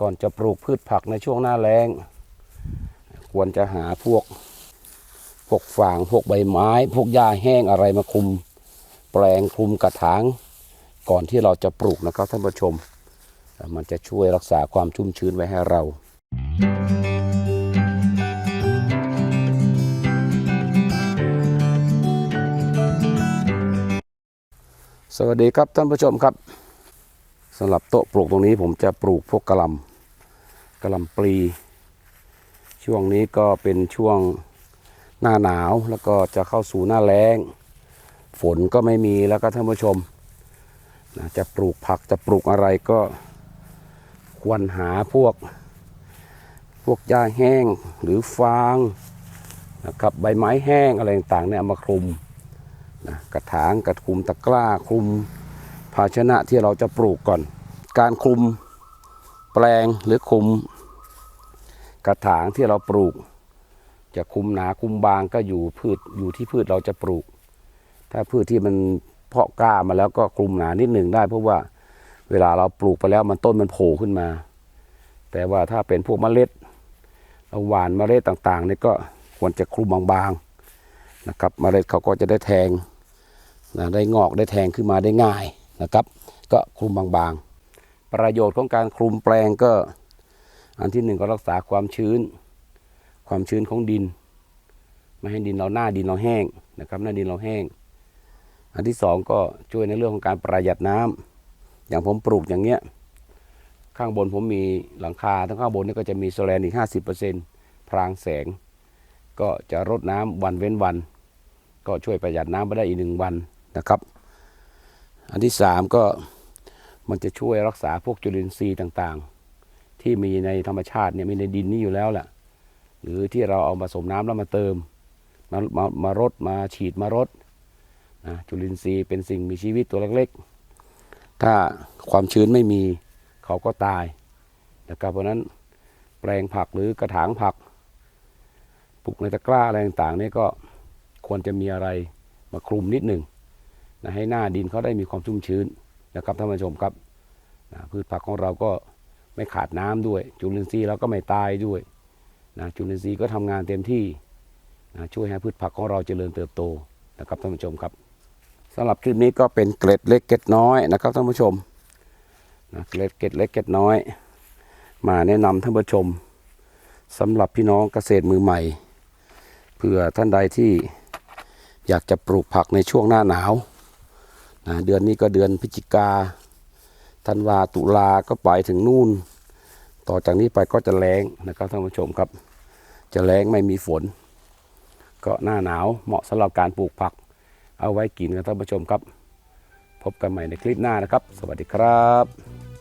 ก่อนจะปลูกพืชผักในช่วงหน้าแล้ง ควรจะหาพวกพวกฟางพวกใบไม้ พวกหญ้าแห้งอะไรมาคลุม แปลงคลุมกระถาง ก่อนที่เราจะปลูกนะครับท่านผู้ชม มันจะช่วยรักษาความชุ่มชื้นไว้ให้เราสวัสดีครับท่านผู้ชมครับ สำหรับโต๊ะปลูกตรงนี้ผมจะปลูกพวกกระลำกระลำปลี ช่วงนี้ก็เป็นช่วงหน้าหนาวแล้วก็จะเข้าสู่หน้าแล้ง ฝนก็ไม่มีแล้วก็ท่านผู้ชมนะจะปลูกผักจะปลูกอะไรก็ควรหาพวก พวกหญ้าแห้งหรือฟางนะครับใบไม้แห้งอะไรต่างๆเนี่ยมาคลุมนะกระถางกระคลุมตะกร้าคลุม ภาชนะที่เราจะปลูกก่อน การคลุมแปลงหรือคลุม กระถางที่เราปลูก จะคลุมหนาคลุมบางก็อยู่พืชอยู่ที่พืชเราจะปลูก ถ้าพืชที่มันเพาะกล้ามาแล้วก็คลุมหนานิดหนึ่งได้เพราะว่าเวลาเราปลูกไปแล้วมันต้นมันโผล่ขึ้นมา แต่ว่าถ้าเป็นพวกเมล็ดเราหวานเมล็ดต่างๆนี่ก็ควรจะคลุมบางๆนะครับเมล็ดเขาก็จะได้แทงนะได้งอกได้แทงขึ้นมาได้ง่าย นะครับ ก็คลุมบางๆ ประโยชน์ของการคลุมแปลงก็ อันที่หนึ่งก็รักษาความชื้น ความชื้นของดิน ไม่ให้ดินเราหน้าดินเราแห้งนะครับ หน้าดินเราแห้ง อันที่สองก็ช่วยในเรื่องของการประหยัดน้ำอย่างผมปลูกอย่างเงี้ยข้างบนผมมีหลังคาทั้งข้างบนนี่ก็จะมีโซแลนอีก 50%พรางแสง ก็จะรดน้ำวันเว้นวัน ก็ช่วยประหยัดน้ำไปได้อีกหนึ่งวันนะครับ อันที่สามก็มันจะช่วยรักษาพวกจุลินทรีย์ต่างๆ ที่มีในธรรมชาติเนี่ยมีในดินนี่อยู่แล้วแหละหรือที่เราเอามาผสมน้ำแล้วมาเติม มามามารดมาฉีดมารดนะจุลินทรีย์เป็นสิ่งมีชีวิตตัวเล็กๆ ถ้าความชื้นไม่มีเขาก็ตายนะครับเพราะนั้นแปลงผักหรือกระถางผักปลูกในตะกร้าอะไรต่างๆนี่ก็ควรจะมีอะไรมาคลุมนิดหนึ่ง นะให้หน้าดินเขาได้มีความชุ่มชื้นนะครับท่านผู้ชมครับนะพืชผักของเราก็ไม่ขาดน้ำด้วย จุลินทรีย์เราก็ไม่ตายด้วยนะจุลินทรีย์ก็ทำงานเต็มที่นะช่วยให้พืชผักของเราเจริญเติบโตนะครับท่านผู้ชมครับสำหรับคลิปนี้ก็เป็นเกร็ดเล็กเกร็ดน้อยนะครับท่านผู้ชมนะเกร็ดเกร็ดเล็กเกร็ดน้อย มาแนะนำท่านผู้ชมสำหรับพี่น้องเกษตรมือใหม่เพื่อท่านใดที่อยากจะปลูกผักในช่วงหน้าหนาว นะเดือนนี้ก็เดือนพฤศจิกาธันวาตุลาก็ไปถึงนู่น ต่อจากนี้ไปก็จะแรงนะครับท่านผู้ชมครับ จะแรงไม่มีฝน ก็หน้าหนาวเหมาะสำหรับการปลูกผัก เอาไว้กินนะท่านผู้ชมครับ พบกันใหม่ในคลิปหน้านะครับ สวัสดีครับ